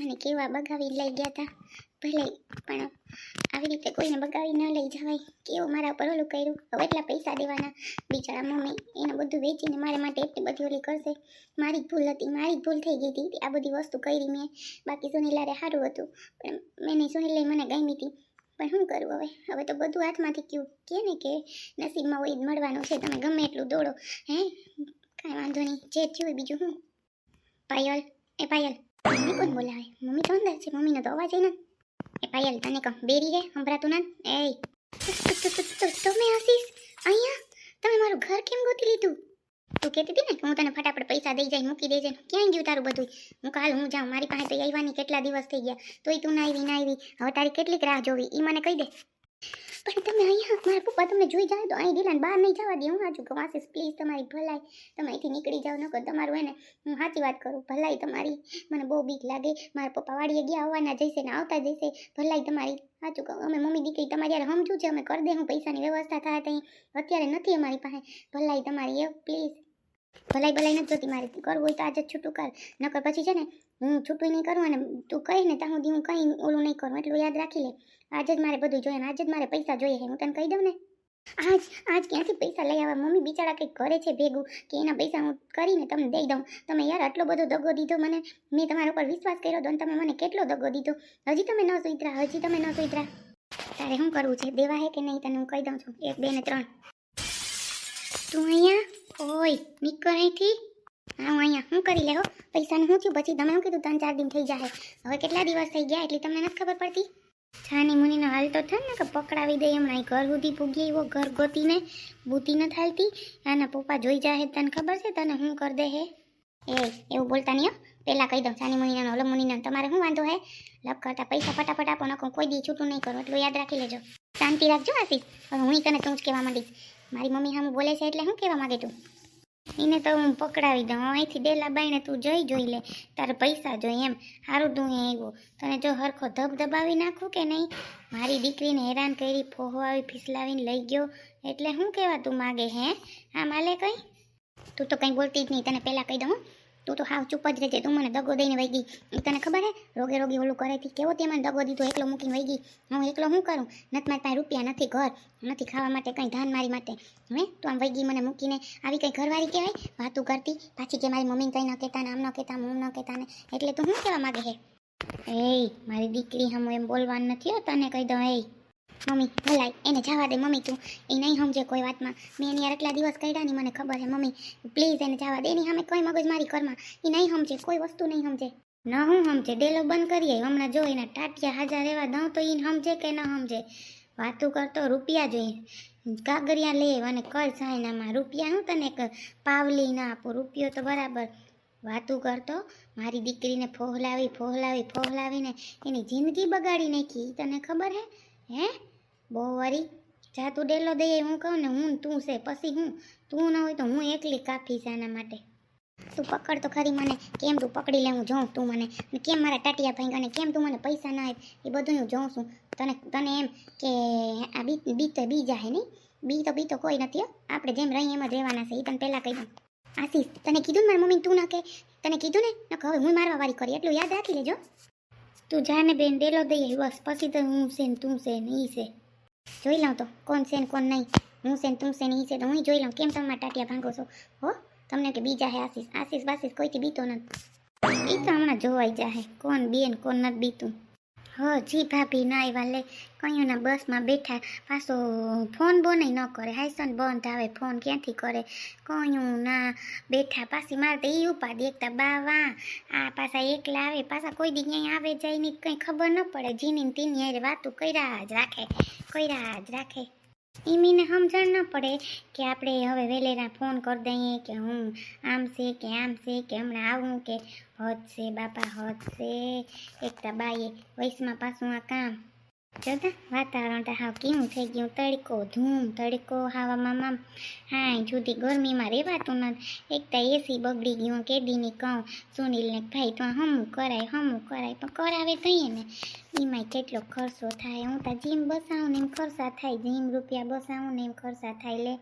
મને કેવા બગાવી લઈ ગયા હતા ભલે પણ આવી રીતે કોઈને બગાવી ન લઈ જવાય. કેવું મારા પર ઓલું કર્યું? હવે એટલા પૈસા દેવાના. બિચારા મમ્મી એને બધું વેચીને મારા માટે એટલી બધી ઓલી કરશે. મારી ભૂલ હતી, મારી ભૂલ થઈ ગઈ હતી. આ બધી વસ્તુ કરી મેં. બાકી સુનિલારે સારું હતું. પણ મેં સુનિલે મને ગમી હતી. પણ શું કરું હવે? હવે તો બધું હાથમાંથી કયું કે ને કે નસીબમાં હોય મળવાનું છે. તમે ગમે એટલું દોડો. હે? કાંઈ વાંધો નહીં. જે થયું બીજું શું પાયલ. એ પાયલ. મમ્મી કોણ બોલાવે મમ્મી તો અંદર છે. મમ્મીનો તો અવાજ ને. એ પાયલ, તને કહું, બેરી હે? સંભળાતું ના એ તમે આશીષ? અહીંયા? તમે મારું ઘર કેમ ગોતી લીધું? તું કહેતી હતી ને કે હું તને ફટાફટ પૈસા દઈ જાય, મૂકી દેજે ક્યાં ગયું તારું બધું હું કાલ હું જાઉં. મારી પાસે તો આવવાની કેટલા દિવસ થઈ ગયા. તોય તું ના આવી ના આવી. હવે તારી કેટલીક રાહ જોવી એ મને કહી દે. પણ તમે અહીંયા મારા પપ્પા તમને જોઈ જાય તો અહીં દિલાને બહાર નહીં જવા દે. હું કહું આશીષ પ્લીઝ તમારી ભલાઈ. તમે અહીંથી નીકળી જાઓ, નકર તમારું એને હું સાચી વાત કરું. ભલાઈ તમારી મને બહુ બીક લાગે. મારા પપ્પા વાડીએ ગયા આવવાના જઈશે ને આવતા જઈશે. ભલાઈ તમારી, સાચું કહું, અમે મમ્મી દીકરી તમારી યાર સમજું છે, અમે કરી દે, હું પૈસાની વ્યવસ્થા થાય ત્યાં અત્યારે નથી અમારી પાસે. ભલાઈ તમારી, એ પ્લીઝ ભલાઈ ભલાઈ નથી જોતી, મારે કરવું હોય તો આજે છૂટું કર. નકર પછી છે ને, હું છૂટું નહીં કરું અને તું કહી ને ત્યાં સુધી હું કંઈ ઓલું નહીં કરું, એટલું યાદ રાખી લે. આજે જ મારે બધું જોઈએ આજે જ મારે પૈસા જોઈએ છે, હું તને કહી દઉં ને? આજ આજ ક્યાંથી પૈસા લઈ આવ્યા? મમ્મી બિચારા કંઈક કરે છે ભેગું, કે એના પૈસા હું કરીને તમને દઈ દઉં. તમે યાર આટલો બધો દગો દીધો મને, મેં તમારા ઉપર વિશ્વાસ કર્યો હતો અને તમે મને કેટલો દગો દીધો? હજી તમે ન સુધરા, હજી તમે ન સુધરા. તારે શું કરવું છે? દેવા હે કે નહીં તને હું કહી દઉં છું? એક, બે ને ત્રણ. તું અહીંયા? ઓય, નીકળ અહીંથી. હા, હું અહીંયા. શું કરી લેવો પૈસાનું શું થયું? પછી તમે શું કીધું? ત્રણ ચાર દિન થઈ જાય હવે કેટલા દિવસ થઈ ગયા એટલી તમને નથી ખબર પડતી? છાની મુનીનો હાલ તો થાય ને કે પકડાવી દે હમણાં ઘર સુધી પૂગી એવો ઘર ગોતીને. બૂતી ન થાલતી આના પપ્પા જોઈ જાહે તને ખબર છે? તને શું કરી દે હે? એ, એવું બોલતા નહીં પહેલા કહી દઉં છાની મુનીના ઓલો મુનીના. તમારે શું વાંધો હે? લપ કરતા પૈસા ફટાફટ આપો નકો કોઈ દી છૂટું નહીં કરો. એટલું યાદ રાખી લેજો. શાંતિ રાખજો, આશીષ. હવે હું તને તું જ કહેવા માંડીશ. મારી મમ્મી સામે બોલે છે એટલે શું કહેવા માગે તું એને તો હું પકડાવી દઉં. અહીંથી ડેલા બાઈને તું જોઈ જોઈ લે. તારે પૈસા જોઈ એમ. સારું તું આવ્યો તને જો હરખો ધબ દબાવી નાખું કે નહીં? મારી દીકરીને હેરાન કરી ફોહવાવી ફીસલાવીને લઈ ગયો. એટલે શું કહેવા તું માગે હે? આ માલે કંઈ? તું તો કંઈ બોલતી જ નહીં. તને પહેલાં કહી દઉં તું તો હાવ ચૂપ જ રહેજે. તું મને દગો દઈને વહી ગઈ. એ તને ખબર હે? રોગે રોગી ઓલું કરે થી કેવો તે મને દગો દીધો? એકલો મૂકીને વહી ગઈ. હું એકલો શું કરું? નથી મારી પાસે રૂપિયા નથી ઘર. નથી ખાવા માટે કંઈ ધાન મારી માટે. હે? તું આમ વહી ગઈ મને મૂકીને. આવી કંઈ ઘરવાળી કહેવાય? વાતું કરતી. પાછી કે મારી મમ્મીને કંઈ ન કહેતા ને આમ ન કહેતા, હું ન કહેતા ને. એટલે તું શું કહેવા માગે હે એ મારી દીકરી હમ એમ બોલવાનું નથી હો તને કહી દઉં, એય. મમ્મી, ભલાઈ, એને જવા દે મમ્મી તું. એ નહીં સમજે કોઈ વાતમાં. મેં એની આટલા દિવસ કર્યા ની મને ખબર છે. મમ્મી પ્લીઝ એને જવા દે. એની સામે કોઈ મગજ મારી કરમાં. એ નહીં સમજે, કોઈ વસ્તુ નહીં સમજે. ન હું સમજે ડેલો બંધ કરીએ. હમણાં જો એના ટાટિયા હાજર રહેવા દઉં તો એને સમજે કે ન સમજે. વાતું કરતો રૂપિયા જોઈએ. કાગરિયા લે અને કર સાયનામાં રૂપિયા હું તને પાવલી ના આપું. રૂપિયો તો બરાબર. વાતું કરતો, મારી દીકરીને ફોહલાવી ફોહલાવી, ફોહલાવીને એની જિંદગી બગાડી નાખી. તને ખબર હે? હે? બહુ વરી. જા તું ડેલો દઈએ, હું કહું ને હું તું છે. પછી હું? તું ન હોય તો હું એકલી કાફી છે આના માટે. તું પકડ તો ખરી મને. કેમ તું પકડી લે, હું જોઉં તું મને. કેમ મારા ટાટિયા ભાઈ અને કેમ તું મને પૈસા ના આપ એ બધું હું જોઉં છું. તને તને એમ કે આ બી બી તો બી જાય નહીં બી તો બી તો કોઈ નથી આપણે જેમ રહી એમ જ રહેવાના છે. એ તને પહેલાં કહી દઉં. આશીષ, તને કીધું ને મારી મમ્મી તું ના કે? તને કીધું ને? ન હવે હું મારવા વારી કરી. એટલું યાદ રાખી લેજો. તું જા ને બેન ડેલો દઈએ બસ પછી તો હું છે ને તું છે ને ઈ છે જોઈ લઉં તો કોણ છે ને કોણ નહીં હું છે ને તું છે ને ઈ છે તો હું જોઈ લઉં કેમ તમે ટાટિયા ભાંગો છો હો તમને કે બીજા હે આશીષ આશીષ બાશીષ કોઈથી બીતો નથી એ તો હમણાં જોવાઈ જાહે કોણ બેન કોણ નથી બીતું હ, જી ભાભી, ના આવ્યા લે. કયું ના બસમાં બેઠા, પાછો ફોન બોને ન કરે. હાઈસન બંધ આવે, ફોન ક્યાંથી કરે? કયું ના બેઠા, પાછી મારે તો એ ઉપાડી એકતા બાવા. આ પાછા એકલા આવે, પાછા કોઈ દી ક્યાંય આવે જાય ની કંઈ ખબર ન પડે. જીની તીની હારે વાતું કર્યા જ રાખે, કર્યા જ રાખે. ઈમીને સમજણ ન પડે કે આપણે હવે વેલેરા ફોન કરી દઈએ કે હું આમ છે કે આમ છે કે હમણાં આવું કે હદ છે બાપા, હદ છે. એકતા બાઈએ વયસમાં પાછું આ કામ. જોતા વાતાવરણ તો હાવ કેવું થઈ ગયું. તડકો, ધૂમ, તડકો હાવામાં મામ. હા જુદી ગરમીમાં રહેવાતું નથી એકતા એસી બગડી ગયું, કેદીની કહું સુનિલને ભાઈ, તો હમું કરાય હમું કરાય, પણ કરાવે થઈએ ને એમાંય કેટલો ખર્ચો થાય? હું તો જીમ બસાવું ને એમ ખર્ચા થાય. જીમ રૂપિયા બસાવું ને એમ ખર્ચા થાય. લે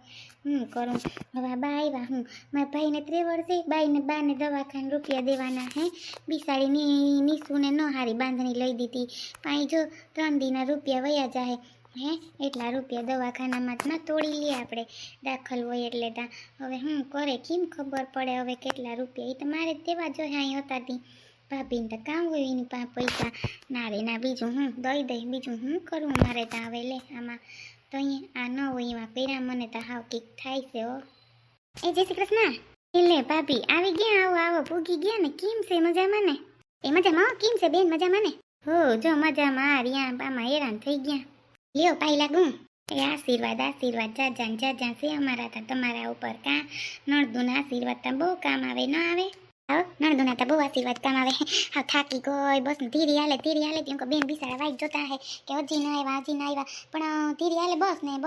હું કરું? હવે બા આવ્યા હું. મારા ભાઈને ત્રેવડ છે. બાઈને બાને દવાખાને રૂપિયા દેવાના હે. બિસાડીની નીસુને ન હારી બાંધણી લઈ દીધી. પાંચ જો ત્રણ દીના રૂપિયા વયા જાય હે? એટલા રૂપિયા દવાખાનામાં ના તોડી લઈએ આપણે દાખલ હોય એટલે હવે હું કરે? કેમ ખબર પડે હવે કેટલા રૂપિયા? એ તો મારે જ દેવા જોઈએ અહીં હતા ભાભીને તો કામ હોય એની પાસે. પૈસા ના રે ના બીજું હું દઈ દઈ બીજું હું કરું મારે તો આવે લે આમાં તો અહીંયા આ ન હોય એમાં પહેરા મને તો હાવ કીક થાય છે હો. એ જય શ્રી કૃષ્ણ. એ લે ભાભી આવી ગયા આવો આવો પૂગી ગયા ને કેમ છે મજામાં ને? એ મજામાં હો, કેમ છે બેન મજામાં ને? હો જો મજામાં આ રહ્યા આમાં હેરાન થઈ ગયા. લ્યો પાઈ લાગું. એ આશીર્વાદ આશીર્વાદ જાજા જા જાજા છે અમારા તા તમારા ઉપર કાં નણદુના આશીર્વાદ તા બહુ કામ આવે ન આવે. આવો નણદોના તો બહુ આશીર્વાદ કામ હા થાકી ગઈ, બસ ધીરી હાલે ધીરી હાલે. ત્યાં બેન બિસાડા વાઈટ જોતા હે કે હજી ના આવ્યા, હજી ના આવ્યા. પણ ધીરી હાલે બસ ને, બ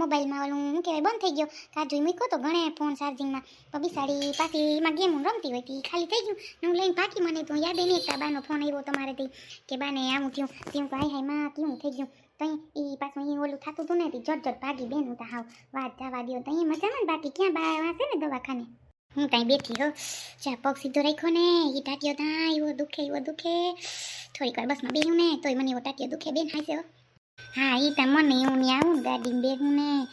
મોબાઈલમાં ઓલું, શું કહેવાય, બંધ થઈ ગયો. કાજુ મૂક્યો તો ગણે ફોન ચાર્જિંગમાં તો બિસાડી પાછી એમાં ગેમ રમતી હોય તી ખાલી થઈ ગયું. હું લઈને પાકી મને તો યાદ નહીં હતા બાનો ફોન આવ્યો તમારે થી કે બાને આવું થયું. તેમ કે, હાય હાય, માં, કેવું થઈ ગયું? તઈ એ પાછું અહીં ઓલું થતું હતું ને જટ જટ ભાગી બેન હું તો હાવ. વાત જવા દ્યો તઈ મજામાં ને બાકી. ક્યાં બા વાસે ને દવાખાને? હું ત્યાં બેઠી, હો. ચા પગ સીધો રાખ્યો ને એ ટાટિયો ત્યાં એવો દુખે એવો દુખે. થોડીક વાર બસમાં બેહું ને, તોય મને એવો ટાટિયો દુખે, બેન હાસે હા એ તા મને, હું ને આવું ગાડીમાં બેહું ને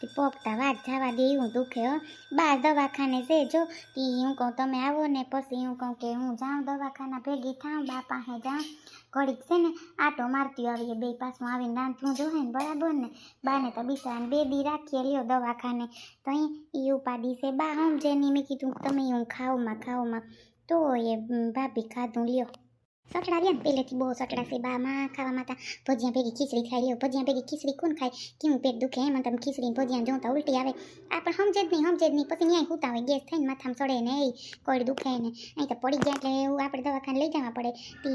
તે પોગતા વાત જવા દે એવું દુખે, હો. બાર દવાખાને છે, જો. તી હું કહું, તમે આવો ને, પછી હું કહું કે હું જાઉં દવાખાના ભેગી થાઉં, બાપા હે જાઉં. ઘડીક છે ને આટો મારતી આવીએ બે પાછું આવીને રાંધવું જોહે ને બરાબર ને. બાને તો બિચારાને બે દી રાખીએ લ્યો દવાખાને. તો અહીં એ ઉપાડી છે. બા હમ જેની મેં કીધું, તમે હું ખાવમાં ખાવમાં તો એ ભાભી ખાધું લ્યો. સટડા ને પહેલેથી બહુ સટડા છે. બામાં ખાવા માતા ભજીયા ભેગી ખીચડી ખાઈ લ્યો. ભજીયા ભેગી ખીચડી કોણ ખાય? કેવું પેટ દુખે એમાં? તમે ખીચડી ભજીયા જોતા ઉલટી આવે. આ પણ સમજે જ નહીં, સમજે જ નહીં. પછી ન્યાય હુતા હોય, ગેસ થઈને માથામાં ચડે ને એ કોડ દુખે ને. અહીં તો પડી ગયા એટલે એવું આપણે દવાખાને લઈ જવા પડે. તે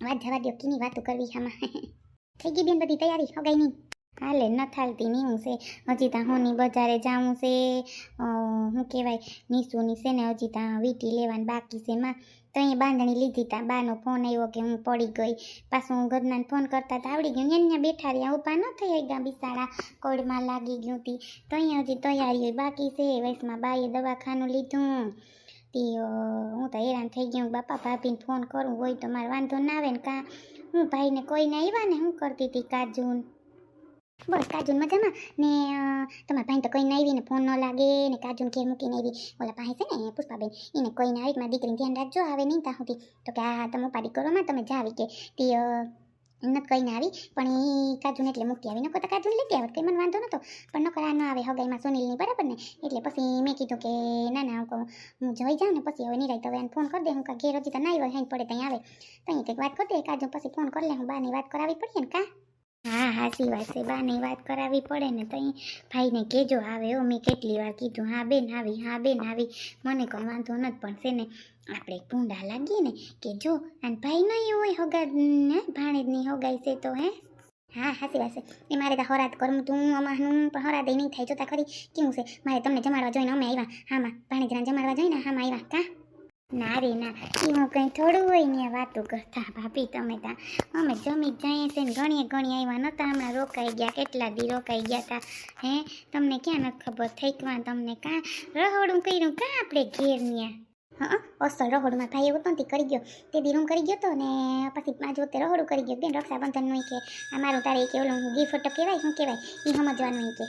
વાત જવા દો કીની વાતો કરવી આમાં? થઈ ગઈ બેન બધી તૈયારી, હગાઈ નહીં હાલે ન થાલતી હું છે. હજી ત્યાં ની બજારે જાઉં છે. શું કહેવાય નીસુની છે ને હજી ત્યાં વીટી લેવાની બાકી છે માં. તો અહીંયા બાંધણી લીધી તા, બાનો ફોન આવ્યો કે હું પડી ગઈ. પાછું હું ગદનાને ફોન કરતા તો આવડી ગયું. અહીંયા બેઠા રહ્યા ઉપા ન થઈ ગયા બિસાડા. કોડમાં લાગી ગયું હતી તો અહીંયા હજી તૈયારી બાકી છે. વૈસમાં બાએ દવાખાનું લીધું. તી હું તો હેરાન થઈ ગયું બાપા, ભાભીને ફોન કરું હોય તો મારે વાંધો ના આવે ને કાં, હું ભાઈને કોઈને આવ્યા ને હું કરતી હતી કાજુન. બસ કાજુન મજામાં? ને તમારા ભાઈને તો કોઈને આવીને ફોન ન લાગે ને કાજુન ઘેર મૂકીને આવી. ઓલા પાસે છે ને પુષ્પાબેન, એને કોઈને આવી મારી દીકરીને ધ્યાન રાખજો, આવે નહીં ત્યાં સુધી. તો કે હા તમે ઉપાડી કરો, માં, તમે જાવી કે. તી નથી કહીને આવી, પણ એ કાજુને એટલે મૂકી આવી. નકો તો કાજુને લેતી આવત, કંઈ મને વાંધો નહોતો પણ નકર આ ન આવે હગાઈમાં સુનિલની, બરાબર ને? એટલે પછી મેં કીધું કે, ના ના હું હું જોઈ જાઉં ને પછી હવે નિરાય હવે ફોન કરી દે. હું કાં ઘેર હજી તો ના આવ્યો હાઈ પડે ત્યાં આવે. તો અહીં કંઈક વાત કરી દે કાજુ પછી ફોન કરી લે, હું બાની વાત કરાવી પડીએ ને કા? હા હા સી વાત છે, બાની વાત કરાવી પડે ને, તો ભાઈને કહેજો, આવે હો, મેં કેટલી વાર કીધું, હા, બેન, આવી, હા, બેન, આવી. મને કોઈ વાંધો નથી પણ છે ને આપણે કુંડા લાગીએ ને કે જો અને ભાઈ નહીં હોય હોગા ને ભાણેજની હગાઈ છે તો હે? હા હાસી વાત છે. એ મારે તો હોરાત કરું તું, અમારું પણ હરાત નહીં થાય. જોતા ખરી કેવું છે? મારે તમને જમાડવા જોઈને અમે આવ્યા હામાં, ભાણેજના જમાડવા જોઈને હામાં આવ્યા કા? ના રે, ના. એ હું કંઈ થોડું હોય ને વાતો કરતા, ભાભી, તમે ત્યાં અમે જમી જઈએ છે ને ઘણીએ ઘણી આવ્યા નહોતા હમણાં રોકાઈ ગયા, કેટલા દી રોકાઈ ગયા હતા હે? તમને ક્યાં નથી ખબર? થઈ તમને કાં? રહોડું કર્યું. કાં આપણે ઘેર ન્યા? હા અસલ રહોડમાં ભાઈ એવું નથી કરી ગયો. તે દીરૂમ કરી ગયો તો ને પછી પાંચ જોતે રહોડું કરી ગયો. બેન રક્ષાબંધનનું કે આ મારું તારે કે ઓલું ગિફ્ટ કેવાય શું કહેવાય? એ સમજવાનું કે.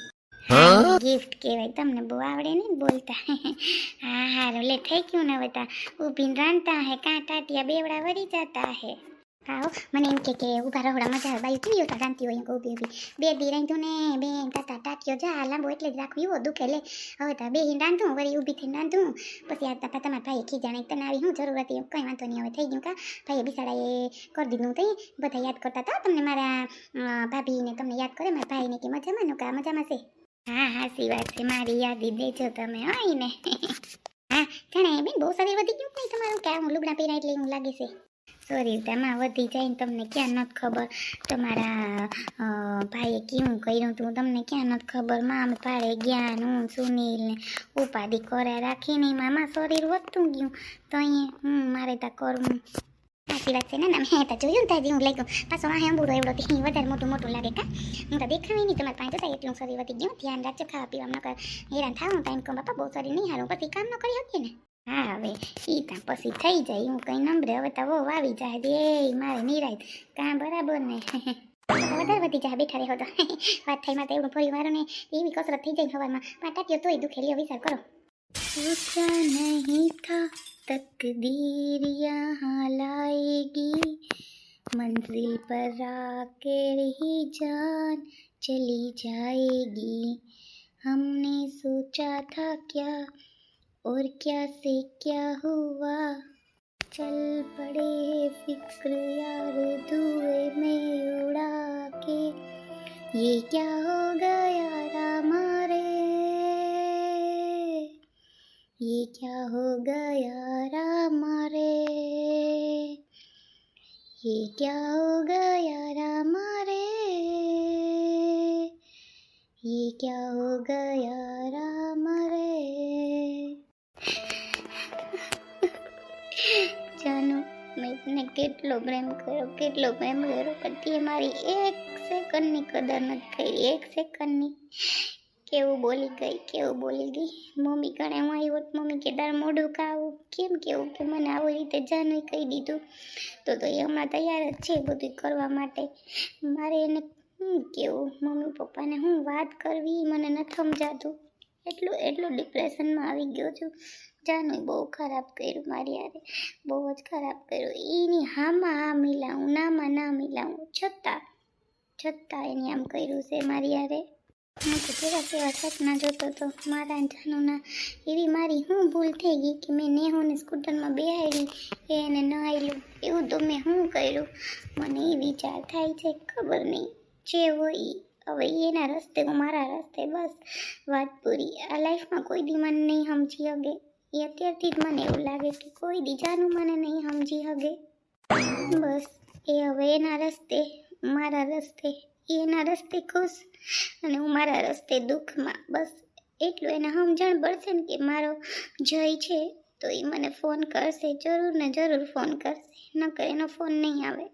ગિફ્ટ કહેવાય. તમને બહુ આવડે નહીં બોલતા. હા હારું. લે થઈ ગયું ને બધા ઊભીને રાંધતા હે કાં ટાટિયા બેવડા વળી જતા હે. હા હો, મને એમ કે કે ઊભા રહોડા મજા આવે બાયું કેવી હોતા રાંધતી હોય ઊભી ઊભી બે દી રાંધ્યું ને બેન તાતા ટાટિયો જા લાંબો એટલે જ રાખવું એવો દુખે લે હવે તા હિન રાંધું વળી ઊભી થઈને રાંધું પછી આ તાતા તમારા ભાઈએ ખીજાણે તને આવી હું જરૂર હતી કંઈ વાંધો નહીં હવે થઈ ગયું કા ભાઈએ બિસાડાએ કરી દીધું તે બધા યાદ કરતા હતા તમને મારા ભાભીને તમને યાદ કરે મારા ભાઈને કે મજામાં નું કા મજામાં છે હા હા સી વાત છે મારી યાદી દેજો તમે હોય ને હા જાણે બેન બહુ શરીર વધી ગયું કંઈ તમારું કે હું લુગડા પહેરા એટલે એવું લાગે છે સોરી તેમાં વધી જાય ને તમને ક્યાં નથી ખબર? તમારા ભાઈએ કેવું કર્યું હતું તમને ક્યાં નથી ખબર? મામ પાડે ગયા હું સુનિલ ને ઉપાધિ કરે રાખીને મામા શરીર વધતું ગયું. તો અહીંયા હું મારે ત્યાં કરવું. સાચી વાત છે ને? મેં તો જોયું ને તાજી હું લઈ ગયું પાછો આ હેમ્બુરો એવડો તે વધારે મોટું મોટું લાગે કા? હું તો દેખાવી નહીં તમારે પાસે થાય એટલું શરીર વધી ગયું. ધ્યાન રાખજો, ખાવા પીવામાં હેરાન થાવ ટાઈમ કહું બાપા, બહુ શરીર નહીં હારું. પછી કામ ન કરી શકીએ ને? હા હવે ઈ ત્યાં પછી થઈ જાય હું કઈ નંબરે હવે તો વહુ આવી જાય રે મારે નિરાય કાં બરાબર ને તો વધારે વધી જાય બેઠા રહ્યો તો વાત થઈ માં તો એવડું ફરી વારો ને એવી કસરત થઈ જાય સવારમાં પાટાટીઓ તોય દુખે લ્યો વિચાર કરો सोचा नहीं था तकदीर यहाँ लाएगी मंजिल पर आके रही जान चली जाएगी हमने सोचा था क्या और क्या से क्या हुआ? चल पड़े फ़िक्र यार धुएँ में उड़ा के ये क्या हो गया रामा रे? ये क्या हो गया रामा रे? ये क्या हो गया रामा रे? ये क्या हो गया કેટલો પ્રેમ કર્યો, કેટલો પ્રેમ કર્યો. પણ મારી એક સેકન્ડની કદર નથી કરી, એક સેકન્ડની. કેવું બોલી ગઈ, કેવું બોલી ગઈ. મમ્મી કણે હું આવી હોત, મમ્મી કે તાર મોઢું કાવું? કેમ કેવું કે મને આવી રીતે જાનું કહી દીધું? તો તો એ હમણાં તૈયાર જ છે બધું કરવા માટે. મારે એને શું કેવું? મમ્મી પપ્પાને હું વાત કરવી મને નથી સમજાતું. એટલું એટલું ડિપ્રેશનમાં આવી ગયો છું. જાનું બહુ ખરાબ કર્યું મારી યારે બહુ જ ખરાબ કર્યું. એની હામાં હા મિલાવું, નામાં ના મિલાવું. છતાં છતાં એની આમ કર્યું છે મારી યારે હું તો કેવા કેવા સપના જોતો હતો. મારા જાનુના. એવી મારી હું ભૂલ થઈ ગઈ કે મેં નેહોને સ્કૂટરમાં બેહાડી એને ન આવેલું એવું તો મેં શું કર્યું? મને એ વિચાર થાય છે ખબર નહીં. જે હોય એ હવે એના રસ્તે હું મારા રસ્તે બસ. વાત પૂરી. આ લાઈફમાં કોઈ દી મને નહીં સમજી શકે. એ અત્યારથી જ મને એવું લાગે કે કોઈ બીજાનું મને નહીં સમજી શકે બસ, એ હવે એના રસ્તે, મારા રસ્તે એના રસ્તે ખુશ અને હું મારા રસ્તે દુઃખમાં. બસ, એટલું એને સમજણ પડશે ને કે મારો જય છે, તો એ મને ફોન કરશે, જરૂર ને જરૂર ફોન કરશે, નકર એનો ફોન નહીં આવે.